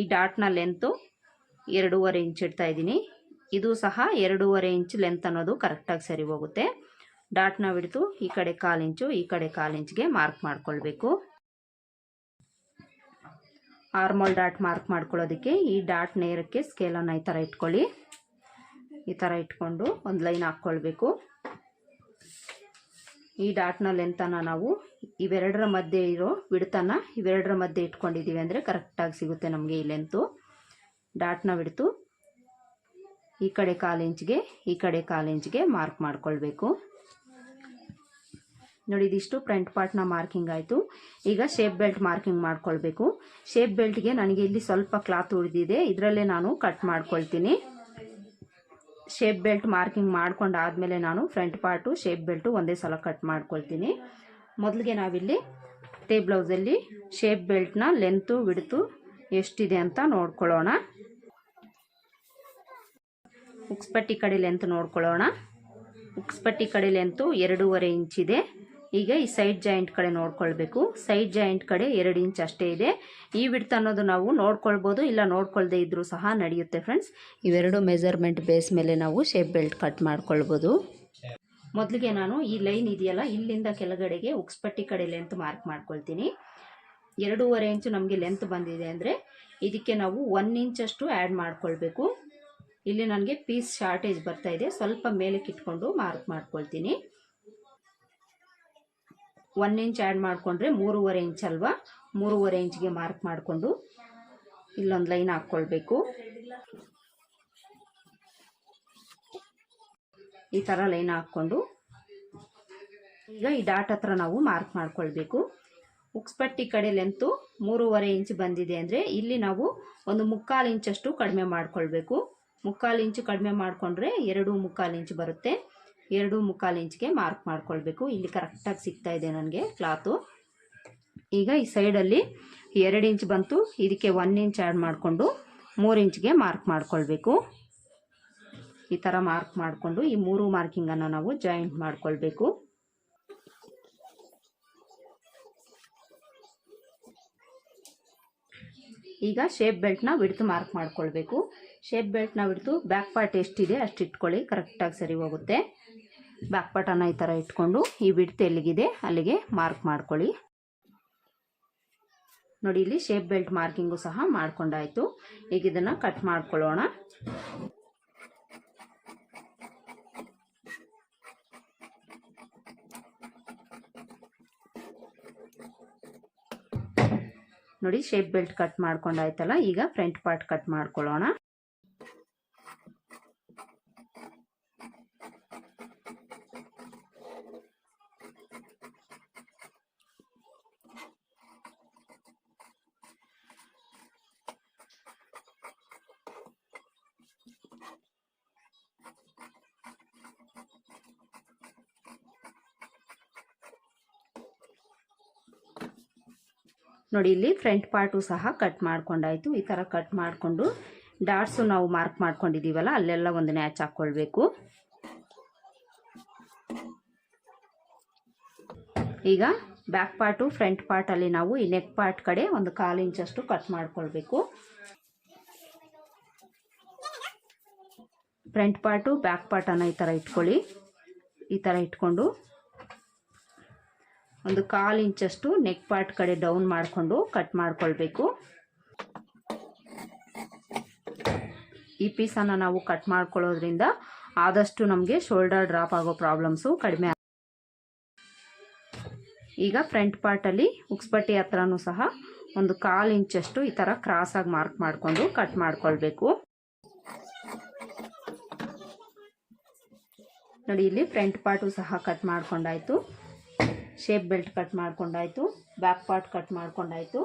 ಈ ಡಾಟ್ನ ಲೆಂತು ಎರಡೂವರೆ ಇಂಚ್ ಇಡ್ತಾ ಇದ್ದೀನಿ. ಇದು ಸಹ ಎರಡೂವರೆ ಇಂಚ್ ಲೆಂತ್ ಅನ್ನೋದು ಕರೆಕ್ಟಾಗಿ ಸರಿ ಹೋಗುತ್ತೆ. ಡಾಟ್ನ ಬಿಡ್ತು ಈ ಕಡೆ ಕಾಲು ಇಂಚು, ಈ ಕಡೆ ಕಾಲು ಇಂಚ್ಗೆ ಮಾರ್ಕ್ ಮಾಡ್ಕೊಳ್ಬೇಕು. ಆರ್ಮೋಲ್ ಡಾಟ್ ಮಾರ್ಕ್ ಮಾಡ್ಕೊಳ್ಳೋದಕ್ಕೆ ಈ ಡಾಟ್ ನೇರಕ್ಕೆ ಸ್ಕೇಲನ್ನು ಈ ಥರ ಇಟ್ಕೊಳ್ಳಿ. ಈ ಥರ ಇಟ್ಕೊಂಡು ಒಂದು ಲೈನ್ ಹಾಕ್ಕೊಳ್ಬೇಕು. ಈ ಡಾಟ್ನ ಲೆಂತನ ನಾವು ಇವೆರಡರ ಮಧ್ಯೆ ಇರೋ ಬಿಡ್ತನ ಇವೆರಡರ ಮಧ್ಯೆ ಇಟ್ಕೊಂಡಿದ್ದೀವಿ ಅಂದರೆ ಕರೆಕ್ಟಾಗಿ ಸಿಗುತ್ತೆ ನಮಗೆ ಈ ಲೆಂತು ಡಾಟ್ನ ಬಿಡ್ತು ಈ ಕಡೆ ಕಾಲು ಇಂಚ್ಗೆ, ಈ ಕಡೆ ಕಾಲು ಇಂಚ್ಗೆ ಮಾರ್ಕ್ ಮಾಡ್ಕೊಳ್ಬೇಕು. ನೋಡಿ, ಇದಿಷ್ಟು ಫ್ರಂಟ್ ಪಾರ್ಟ್ನ ಮಾರ್ಕಿಂಗ್ ಆಯಿತು. ಈಗ ಶೇಪ್ ಬೆಲ್ಟ್ ಮಾರ್ಕಿಂಗ್ ಮಾಡ್ಕೊಳ್ಬೇಕು. ಶೇಪ್ ಬೆಲ್ಟ್ಗೆ ನನಗೆ ಇಲ್ಲಿ ಸ್ವಲ್ಪ ಕ್ಲಾತ್ ಉಳಿದಿದೆ. ಇದರಲ್ಲೇ ನಾನು ಕಟ್ ಮಾಡ್ಕೊಳ್ತೀನಿ. ಶೇಪ್ ಬೆಲ್ಟ್ ಮಾರ್ಕಿಂಗ್ ಮಾಡ್ಕೊಂಡಾದಮೇಲೆ ನಾನು ಫ್ರಂಟ್ ಪಾರ್ಟು ಶೇಪ್ ಬೆಲ್ಟು ಒಂದೇ ಸಲ ಕಟ್ ಮಾಡ್ಕೊಳ್ತೀನಿ. ಮೊದಲಿಗೆ ನಾವಿಲ್ಲಿ ಟೇ ಬ್ಲೌಸಲ್ಲಿ ಶೇಪ್ ಬೆಲ್ಟ್ನ ಲೆಂತು ಬಿಡ್ತು ಎಷ್ಟಿದೆ ಅಂತ ನೋಡ್ಕೊಳ್ಳೋಣ. ಉಕ್ಸ್ಪಟ್ಟಿ ಕಡೆ ಲೆಂತ್ ನೋಡ್ಕೊಳ್ಳೋಣ. ಉಕ್ಸ್ಪಟ್ಟಿ ಕಡೆ ಅಂತೂ ಎರಡೂವರೆ ಇಂಚಿದೆ ಈಗ ಈ ಸೈಡ್ ಜಾಯಿಂಟ್ ಕಡೆ ನೋಡ್ಕೊಳ್ಬೇಕು. ಸೈಡ್ ಜಾಯಿಂಟ್ ಕಡೆ ಎರಡು ಇಂಚ್ ಅಷ್ಟೇ ಇದೆ. ಈ ಬಿಡ್ತ್ ಅನ್ನೋದು ನಾವು ನೋಡ್ಕೊಳ್ಬೋದು, ಇಲ್ಲ ನೋಡ್ಕೊಳ್ದೇ ಇದ್ರೂ ಸಹ ನಡೆಯುತ್ತೆ ಫ್ರೆಂಡ್ಸ್ ಇವೆರಡು ಮೆಜರ್ಮೆಂಟ್ ಬೇಸ್ ಮೇಲೆ ನಾವು ಶೇಪ್ ಬೆಲ್ಟ್ ಕಟ್ ಮಾಡ್ಕೊಳ್ಬೋದು. ಮೊದಲಿಗೆ ನಾನು ಈ ಲೈನ್ ಇದೆಯಲ್ಲ, ಇಲ್ಲಿಂದ ಕೆಳಗಡೆಗೆ ಉಕ್ಸ್ಪಟ್ಟಿ ಕಡೆ ಲೆಂತ್ ಮಾರ್ಕ್ ಮಾಡ್ಕೊಳ್ತೀನಿ. ಎರಡೂವರೆ ಇಂಚು ನಮಗೆ ಲೆಂತ್ ಬಂದಿದೆ ಅಂದರೆ ಇದಕ್ಕೆ ನಾವು ಒನ್ ಇಂಚಷ್ಟು ಆ್ಯಡ್ ಮಾಡ್ಕೊಳ್ಬೇಕು. ಇಲ್ಲಿ ನನಗೆ ಪೀಸ್ ಶಾರ್ಟೇಜ್ ಬರ್ತಾ ಇದೆ. ಸ್ವಲ್ಪ ಮೇಲಕ್ಕೆ ಇಟ್ಕೊಂಡು ಮಾರ್ಕ್ ಮಾಡ್ಕೊಳ್ತೀನಿ. ಒನ್ ಇಂಚ್ ಆ್ಯಡ್ ಮಾಡಿಕೊಂಡ್ರೆ ಮೂರುವರೆ ಇಂಚ್ ಅಲ್ವಾ? ಮೂರುವರೆ ಇಂಚ್ಗೆ ಮಾರ್ಕ್ ಮಾಡಿಕೊಂಡು ಇಲ್ಲೊಂದು ಲೈನ್ ಹಾಕ್ಕೊಳ್ಬೇಕು. ಈ ಥರ ಲೈನ್ ಹಾಕ್ಕೊಂಡು ಈಗ ಈ ಡಾಟ್ ಹತ್ರ ನಾವು ಮಾರ್ಕ್ ಮಾಡ್ಕೊಳ್ಬೇಕು. ಉಕ್ಸ್ಪಟ್ಟಿ ಕಡೆ ಲೆಂತು ಮೂರುವರೆ ಇಂಚ್ ಬಂದಿದೆ ಅಂದರೆ ಇಲ್ಲಿ ನಾವು ಒಂದು ಮುಕ್ಕಾಲು ಇಂಚಷ್ಟು ಕಡಿಮೆ ಮಾಡಿಕೊಳ್ಬೇಕು. ಮುಕ್ಕಾಲು ಇಂಚು ಕಡಿಮೆ ಮಾಡಿಕೊಂಡ್ರೆ ಎರಡು ಮುಕ್ಕಾಲು ಇಂಚ್ ಬರುತ್ತೆ. ಎರಡು ಮುಕ್ಕಾಲು ಇಂಚ್ಗೆ ಮಾರ್ಕ್ ಮಾಡ್ಕೊಳ್ಬೇಕು. ಇಲ್ಲಿ ಕರೆಕ್ಟಾಗಿ ಸಿಗ್ತಾ ಇದೆ ನನಗೆ ಕ್ಲಾತು ಈಗ ಈ ಸೈಡಲ್ಲಿ ಎರಡು ಇಂಚ್ ಬಂತು. ಇದಕ್ಕೆ ಒನ್ ಇಂಚ್ ಆ್ಯಡ್ ಮಾಡಿಕೊಂಡು ಮೂರು ಇಂಚ್ಗೆ ಮಾರ್ಕ್ ಮಾಡ್ಕೊಳ್ಬೇಕು. ಈ ಥರ ಮಾರ್ಕ್ ಮಾಡಿಕೊಂಡು ಈ ಮೂರು ಮಾರ್ಕಿಂಗನ್ನು ನಾವು ಜಾಯಿಂಟ್ ಮಾಡ್ಕೊಳ್ಬೇಕು. ಈಗ ಶೇಪ್ ಬೆಲ್ಟ್ನ ಬಿಡ್ತು ಮಾರ್ಕ್ ಮಾಡ್ಕೊಳ್ಬೇಕು. ಶೇಪ್ ಬೆಲ್ಟ್ನ ಬಿಡ್ತು ಬ್ಯಾಕ್ ಪಾರ್ಟ್ ಎಷ್ಟಿದೆ ಅಷ್ಟು ಇಟ್ಕೊಳ್ಳಿ ಕರೆಕ್ಟಾಗಿ ಸರಿ ಹೋಗುತ್ತೆ. ಬ್ಯಾಕ್ ಪಾರ್ಟನ್ನು ಈ ಥರ ಇಟ್ಕೊಂಡು ಈ ಬಿಡ್ತು ಎಲ್ಲಿಗಿದೆ ಅಲ್ಲಿಗೆ ಮಾರ್ಕ್ ಮಾಡ್ಕೊಳ್ಳಿ. ನೋಡಿ, ಇಲ್ಲಿ ಶೇಪ್ ಬೆಲ್ಟ್ ಮಾರ್ಕಿಂಗು ಸಹ ಮಾಡ್ಕೊಂಡಾಯಿತು. ಈಗ ಇದನ್ನು ಕಟ್ ಮಾಡ್ಕೊಳ್ಳೋಣ. ನೋಡಿ ಶೇಪ್ ಬೆಲ್ಟ್ ಕಟ್ ಮಾಡ್ಕೊಂಡಾಯ್ತಲ್ಲ ಈಗ ಫ್ರಂಟ್ ಪಾರ್ಟ್ ಕಟ್ ಮಾಡ್ಕೊಳ್ಳೋಣ. ನೋಡಿ, ಇಲ್ಲಿ ಫ್ರಂಟ್ ಪಾರ್ಟು ಸಹ ಕಟ್ ಮಾಡ್ಕೊಂಡಾಯ್ತು. ಈ ಥರ ಕಟ್ ಮಾಡಿಕೊಂಡು ಡಾಟ್ಸು ನಾವು ಮಾರ್ಕ್ ಮಾಡ್ಕೊಂಡಿದ್ದೀವಲ್ಲ ಅಲ್ಲೆಲ್ಲ ಒಂದು ನ್ಯಾಚ್ ಹಾಕ್ಕೊಳ್ಬೇಕು ಈಗ ಬ್ಯಾಕ್ ಪಾರ್ಟು ಫ್ರಂಟ್ ಪಾರ್ಟಲ್ಲಿ ನಾವು ಈ ನೆಕ್ ಪಾರ್ಟ್ ಕಡೆ ಒಂದು ಕಾಲು ಇಂಚಷ್ಟು ಕಟ್ ಮಾಡ್ಕೊಳ್ಬೇಕು. ಫ್ರಂಟ್ ಪಾರ್ಟು ಬ್ಯಾಕ್ ಪಾರ್ಟನ್ನು ಈ ಥರ ಇಟ್ಕೊಳ್ಳಿ. ಈ ಥರ ಇಟ್ಕೊಂಡು ಒಂದು ಕಾಲು ಇಂಚಷ್ಟು ನೆಕ್ ಪಾರ್ಟ್ ಕಡೆ ಡೌನ್ ಮಾಡಿಕೊಂಡು ಕಟ್ ಮಾಡ್ಕೊಳ್ಬೇಕು. ಈ ಪೀಸನ್ನು ನಾವು ಕಟ್ ಮಾಡ್ಕೊಳ್ಳೋದ್ರಿಂದ ಆದಷ್ಟು ನಮಗೆ ಶೋಲ್ಡರ್ ಡ್ರಾಪ್ ಆಗೋ ಪ್ರಾಬ್ಲಮ್ಸು ಕಡಿಮೆ ಈಗ ಫ್ರಂಟ್ ಪಾರ್ಟಲ್ಲಿ ಉಕ್ಸ್ಪಟ್ಟಿ ಹತ್ರನೂ ಸಹ ಒಂದು ಕಾಲು ಇಂಚಷ್ಟು ಈ ಥರ ಕ್ರಾಸಾಗಿ ಮಾರ್ಕ್ ಮಾಡಿಕೊಂಡು ಕಟ್ ಮಾಡ್ಕೊಳ್ಬೇಕು. ನೋಡಿ, ಇಲ್ಲಿ ಫ್ರಂಟ್ ಪಾರ್ಟು ಸಹ ಕಟ್ ಮಾಡ್ಕೊಂಡಾಯ್ತು. ಶೇಪ್ ಬೆಲ್ಟ್ ಕಟ್ ಮಾಡ್ಕೊಂಡಾಯ್ತು ಬ್ಯಾಕ್ ಪಾರ್ಟ್ ಕಟ್ ಮಾಡ್ಕೊಂಡಾಯ್ತು.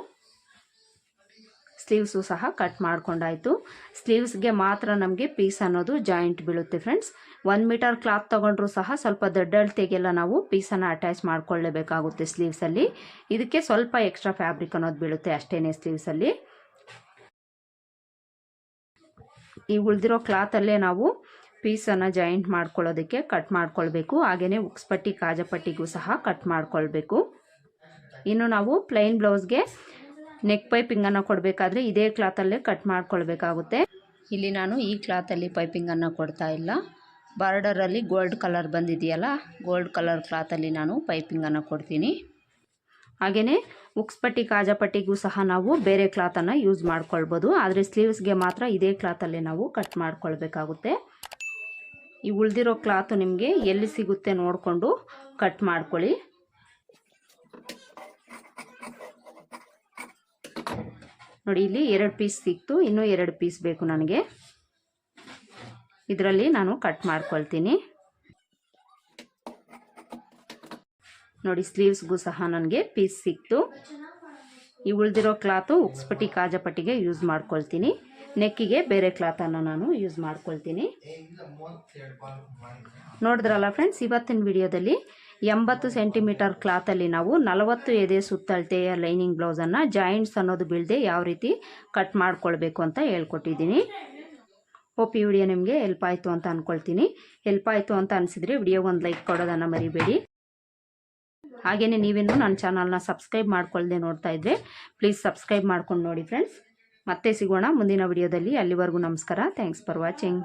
ಸ್ಲೀವ್ಸು ಸಹ ಕಟ್ ಮಾಡ್ಕೊಂಡಾಯ್ತು. ಸ್ಲೀವ್ಸ್ಗೆ ಮಾತ್ರ ನಮಗೆ ಪೀಸ್ ಅನ್ನೋದು ಜಾಯಿಂಟ್ ಬೀಳುತ್ತೆ ಫ್ರೆಂಡ್ಸ್ ಒನ್ ಮೀಟರ್ ಕ್ಲಾತ್ ತೊಗೊಂಡ್ರೂ ಸಹ ಸ್ವಲ್ಪ ದೊಡ್ಡ ಅಳತೆಗೆಲ್ಲ ನಾವು ಪೀಸನ್ನು ಅಟ್ಯಾಚ್ ಮಾಡ್ಕೊಳ್ಳೇಬೇಕಾಗುತ್ತೆ ಸ್ಲೀವ್ಸಲ್ಲಿ ಇದಕ್ಕೆ ಸ್ವಲ್ಪ ಎಕ್ಸ್ಟ್ರಾ ಫ್ಯಾಬ್ರಿಕ್ ಅನ್ನೋದು ಬೀಳುತ್ತೆ ಅಷ್ಟೇನೆ ಸ್ಲೀವ್ಸಲ್ಲಿ ಈ ಉಳಿದಿರೋ ಕ್ಲಾತಲ್ಲೇ ನಾವು ಪೀಸನ್ನು ಜಾಯಿಂಟ್ ಮಾಡ್ಕೊಳ್ಳೋದಕ್ಕೆ ಕಟ್ ಮಾಡ್ಕೊಳ್ಬೇಕು. ಹಾಗೆಯೇ ಉಕ್ಸ್ಪಟ್ಟಿ ಕಾಜಪಟ್ಟಿಗೂ ಸಹ ಕಟ್ ಮಾಡ್ಕೊಳ್ಬೇಕು. ಇನ್ನು ನಾವು ಪ್ಲೈನ್ ಬ್ಲೌಸ್ಗೆ ನೆಕ್ ಪೈಪಿಂಗನ್ನು ಕೊಡಬೇಕಾದ್ರೆ ಇದೇ ಕ್ಲಾತಲ್ಲೇ ಕಟ್ ಮಾಡ್ಕೊಳ್ಬೇಕಾಗುತ್ತೆ. ಇಲ್ಲಿ ನಾನು ಈ ಕ್ಲಾತಲ್ಲಿ ಪೈಪಿಂಗನ್ನು ಕೊಡ್ತಾ ಇಲ್ಲ. ಬಾರ್ಡರಲ್ಲಿ ಗೋಲ್ಡ್ ಕಲರ್ ಬಂದಿದೆಯಲ್ಲ, ಗೋಲ್ಡ್ ಕಲರ್ ಕ್ಲಾತಲ್ಲಿ ನಾನು ಪೈಪಿಂಗನ್ನು ಕೊಡ್ತೀನಿ. ಹಾಗೆಯೇ ಉಕ್ಸ್ಪಟ್ಟಿ ಕಾಜಪಟ್ಟಿಗೂ ಸಹ ನಾವು ಬೇರೆ ಕ್ಲಾತನ್ನು ಯೂಸ್ ಮಾಡ್ಕೊಳ್ಬೋದು. ಆದರೆ ಸ್ಲೀವ್ಸ್ಗೆ ಮಾತ್ರ ಇದೇ ಕ್ಲಾತಲ್ಲೇ ನಾವು ಕಟ್ ಮಾಡ್ಕೊಳ್ಬೇಕಾಗುತ್ತೆ. ಈ ಉಳಿದಿರೋ ಕ್ಲಾತು ನಿಮಗೆ ಎಲ್ಲಿ ಸಿಗುತ್ತೆ ನೋಡಿಕೊಂಡು ಕಟ್ ಮಾಡ್ಕೊಳ್ಳಿ. ನೋಡಿ, ಇಲ್ಲಿ ಎರಡು ಪೀಸ್ ಸಿಕ್ತು, ಇನ್ನೂ ಎರಡು ಪೀಸ್ ಬೇಕು ನನಗೆ. ಇದರಲ್ಲಿ ನಾನು ಕಟ್ ಮಾಡ್ಕೊಳ್ತೀನಿ. ನೋಡಿ ಸ್ಲೀವ್ಸ್ಗೂ ಸಹ ನನಗೆ ಪೀಸ್ ಸಿಕ್ತು. ಈ ಉಳಿದಿರೋ ಕ್ಲಾತು ಉಕ್ಸ್ಪಟ್ಟಿ ಕಾಜಪಟ್ಟಿಗೆ ಯೂಸ್ ಮಾಡ್ಕೊಳ್ತೀನಿ. ನೆಕ್ಕಿಗೆ ಬೇರೆ ಕ್ಲಾತನ್ನು ನಾನು ಯೂಸ್ ಮಾಡ್ಕೊಳ್ತೀನಿ. ನೋಡಿದ್ರಲ್ಲ ಫ್ರೆಂಡ್ಸ್ ಇವತ್ತಿನ ವಿಡಿಯೋದಲ್ಲಿ ಎಂಬತ್ತು ಸೆಂಟಿಮೀಟರ್ ಕ್ಲಾತಲ್ಲಿ ನಾವು ನಲವತ್ತು ಎದೆ ಸುತ್ತಳತೆಯ ಲೈನಿಂಗ್ ಬ್ಲೌಸನ್ನು ಜಾಯಿಂಟ್ಸ್ ಅನ್ನೋದು ಬೀಳದೆ ಯಾವ ರೀತಿ ಕಟ್ ಮಾಡ್ಕೊಳ್ಬೇಕು ಅಂತ ಹೇಳ್ಕೊಟ್ಟಿದ್ದೀನಿ. ಹೋಪ್ ಈ ವಿಡಿಯೋ ನಿಮಗೆ ಹೆಲ್ಪ್ ಆಯಿತು ಅಂತ ಅಂದ್ಕೊಳ್ತೀನಿ ಹೆಲ್ಪ್ ಆಯಿತು ಅಂತ ಅನ್ಸಿದ್ರೆ ವಿಡಿಯೋ ಒಂದು ಲೈಕ್ ಕೊಡೋದನ್ನು ಮರಿಬೇಡಿ. ಹಾಗೆಯೇ ನೀವೇನು ನನ್ನ ಚಾನಲ್ನ ಸಬ್ಸ್ಕ್ರೈಬ್ ಮಾಡ್ಕೊಳ್ಳದೆ ನೋಡ್ತಾ ಇದ್ದರೆ ಪ್ಲೀಸ್ ಸಬ್ಸ್ಕ್ರೈಬ್ ಮಾಡ್ಕೊಂಡು ನೋಡಿ ಫ್ರೆಂಡ್ಸ್ ಮತ್ತೆ ಸಿಗೋಣ ಮುಂದಿನ ವಿಡಿಯೋದಲ್ಲಿ. ಅಲ್ಲಿವರೆಗೂ ನಮಸ್ಕಾರ. Thanks for watching